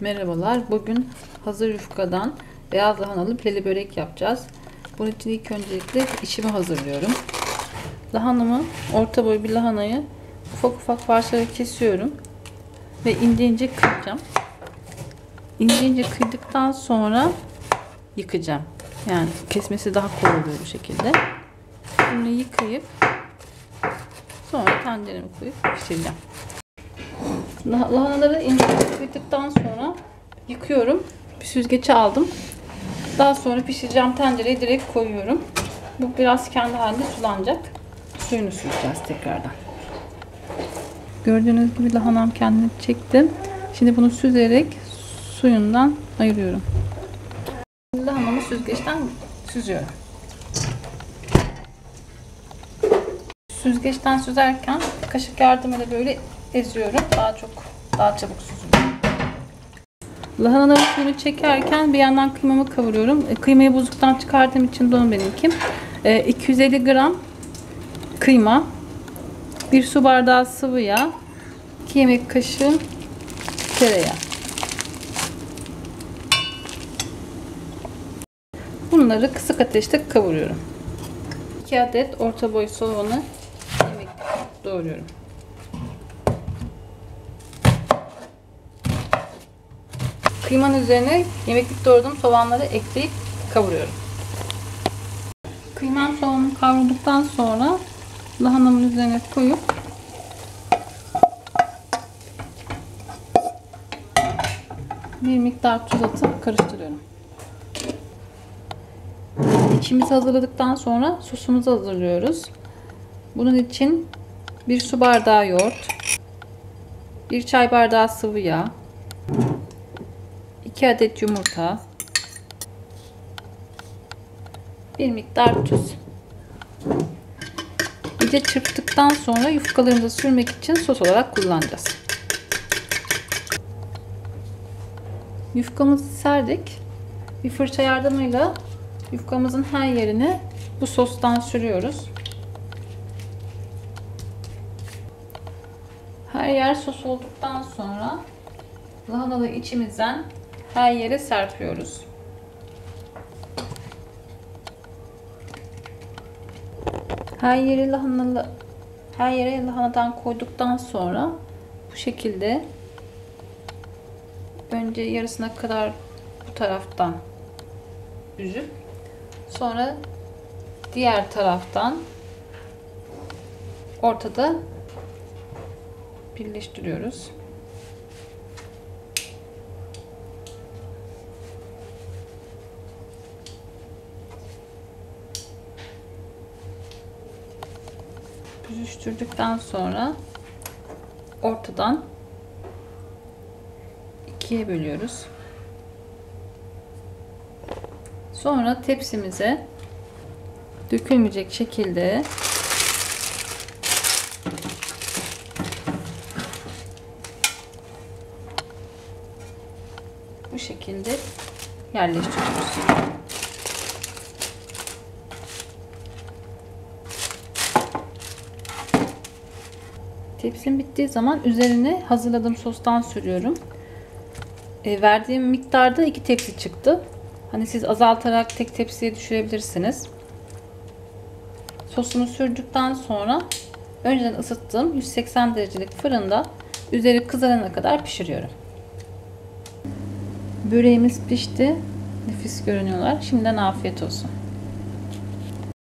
Merhabalar. Bugün hazır yufkadan beyaz lahanalı pileli börek yapacağız. Bunun için ilk öncelikle içimi hazırlıyorum. Lahanamı, orta boy bir lahanayı ufak ufak parçalara kesiyorum. Ve ince ince kıyacağım. İnce ince kıydıktan sonra yıkacağım. Yani kesmesi daha kolay oluyor bu şekilde. Bunu yıkayıp sonra tencereme koyup pişireceğim. Lahanaları ince kıydıktan sonra yıkıyorum. Bir süzgece aldım. Daha sonra pişireceğim tencereye direkt koyuyorum. Bu biraz kendi halinde sulanacak. Suyunu süzeceğiz tekrardan. Gördüğünüz gibi lahanam kendini çekti. Şimdi bunu süzerek suyundan ayırıyorum. Lahanamı süzgeçten süzüyorum. Süzgeçten süzerken kaşık yardımıyla böyle eziyorum. Daha çok, daha çabuk süzülüyor. Lahanaların suyunu çekerken bir yandan kıymamı kavuruyorum. E, kıymayı buzluktan çıkardığım için don benimki. E, 250 gram kıyma, 1 su bardağı sıvı yağ, 2 yemek kaşığı tereyağı. Bunları kısık ateşte kavuruyorum. 2 adet orta boy soğanı yemek doğruyorum. Kıymanın üzerine yemeklik doğradığım soğanları ekleyip kavuruyorum. Kıymam soğanım kavrulduktan sonra lahanamın üzerine koyup bir miktar tuz atıp karıştırıyorum. İçimizi hazırladıktan sonra sosumuzu hazırlıyoruz. Bunun için bir su bardağı yoğurt, bir çay bardağı sıvı yağ, 2 adet yumurta, bir miktar tuz. İyice çırptıktan sonra yufkalarımızı sürmek için sos olarak kullanacağız. Yufkamızı serdik. Bir fırça yardımıyla yufkamızın her yerine bu sostan sürüyoruz. Her yer sos olduktan sonra lahanalı içimizden her yere serpiyoruz. Her yere lahanalı her yere lahanadan koyduktan sonra bu şekilde önce yarısına kadar bu taraftan üzüp sonra diğer taraftan ortada birleştiriyoruz. Büzüştürdükten sonra ortadan ikiye bölüyoruz. Sonra tepsimize dökülmeyecek şekilde bu şekilde yerleştiriyoruz. Tepsim bittiği zaman üzerine hazırladığım sostan sürüyorum. E, verdiğim miktarda iki tepsi çıktı. Hani siz azaltarak tek tepsiye düşürebilirsiniz. Sosumu sürdükten sonra önceden ısıttığım 180 derecelik fırında üzeri kızarana kadar pişiriyorum. Böreğimiz pişti. Nefis görünüyorlar. Şimdiden afiyet olsun.